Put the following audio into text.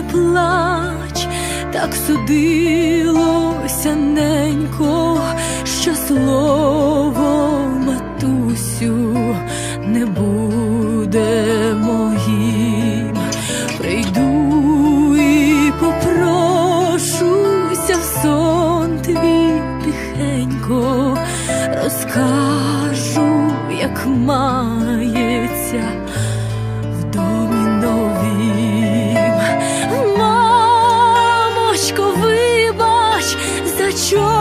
не плач, так судилося ненько, що слово матусю не буде моїм. Прийду і попрошуся в сон твій тихенько, розкажу, як мається в домі новім.